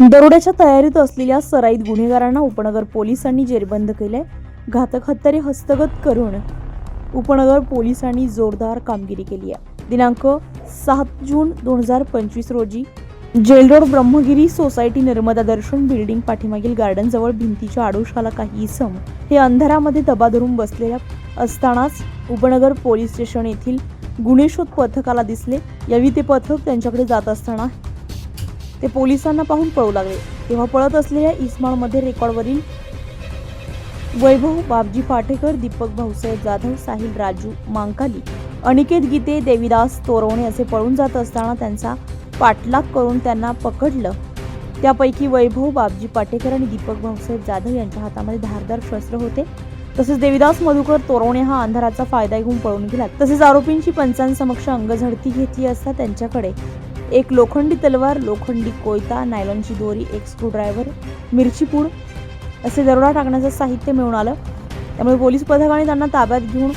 दरोड्याच्या तयारीत असलेल्या सराईत गुन्हेगारांना उपनगर पोलिसांनी जेरबंद केले घातक हत्यारे हस्तगत करून उपनगर पोलिसांनी जोरदार कामगिरी केली आहे. दिनांक सात जून दोन हजार पंचवीस रोजी jail road Brahmagiri society Narmada Darshan building पाठीमागील गार्डनजवळ भिंतीच्या आडोशाला काही इसम हे अंधारामध्ये दबा धरून बसलेल्या असतानाच उपनगर पोलीस स्टेशन येथील गुन्हेशोध पथकाला दिसले. यावेळी ते पथक त्यांच्याकडे जात असताना ते पोलिसांना पाहून पळू लागले. तेव्हा पळत असलेल्या इस्माळमध्ये रेकॉर्डवरील वैभव बाबजी पाटेकर दीपक भाऊसाहेब जाधव साहिल राजू मांकाली अनिकेत गीते देवीदास तोरवणे असे पळून जात असताना त्यांचा पाठलाग करून त्यांना पकडलं. त्यापैकी वैभव बाबजी पाटेकर आणि दीपक भाऊसाहेब जाधव यांच्या हातामध्ये धारदार शस्त्र होते. तसेच देवीदास मधुकर तोरवणे हा अंधाराचा फायदा घेऊन पळून गेला. तसेच आरोपींची पंचांसमक्ष अंगझडती घेतली असता त्यांच्याकडे एक लोखंडी तलवार लोखंडी कोयता नायलॉनची दोरी एक स्क्रूड्रायव्हर मिरचीपूड असे दरोडा टाकण्याचं साहित्य मिळून आलं. त्यामुळे पोलीस पथकाने त्यांना ताब्यात घेऊन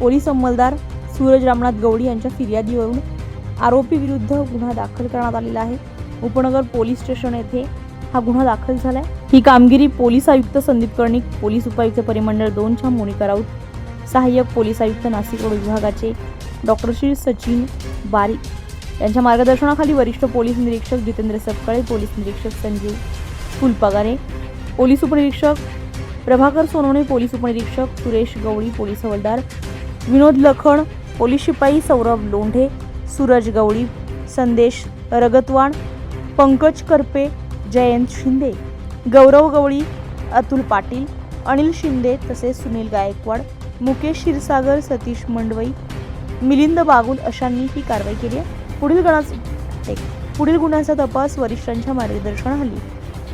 पोलीस अंमलदार सूरज रामनाथ गवडी यांच्या फिर्यादीवरून आरोपी विरुद्ध गुन्हा दाखल करण्यात आलेला आहे. उपनगर पोलीस स्टेशन येथे हा गुन्हा दाखल झाला आहे ही कामगिरी पोलीस आयुक्त संदीप कर्णिक पोलीस उपायुक्त परिमंडळ दोनच्या मोनिका राऊत सहाय्यक पोलीस आयुक्त नाशिक रोड विभागाचे डॉक्टर श्री सचिन बारीक यांच्या मार्गदर्शनाखाली वरिष्ठ पोलीस निरीक्षक जितेंद्र सपकाळे पोलीस निरीक्षक संजीव फुलपगारे पोलीस उपनिरीक्षक प्रभाकर सोनवणे पोलीस उपनिरीक्षक सुरेश गवळी पोलीस हवालदार विनोद लखण पोलीस शिपाई सौरभ लोंढे सूरज गवळी संदेश रगतवाण पंकज करपे जयंत शिंदे गौरव गवळी अतुल पाटील अनिल शिंदे तसेच सुनील गायकवाड मुकेश क्षीरसागर सतीश मंडवई मिलिंद बागुल अशांनी ही कारवाई केली आहे. पुढील पुढील गुन्ह्याचा तपास वरिष्ठांच्या मार्गदर्शनाखाली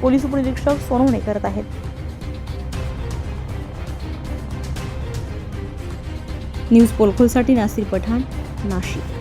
पोलीस उपनिरीक्षक सोनवणे करत आहेत. न्यूज पोलखोलसाठी नासिर पठाण नाशिक.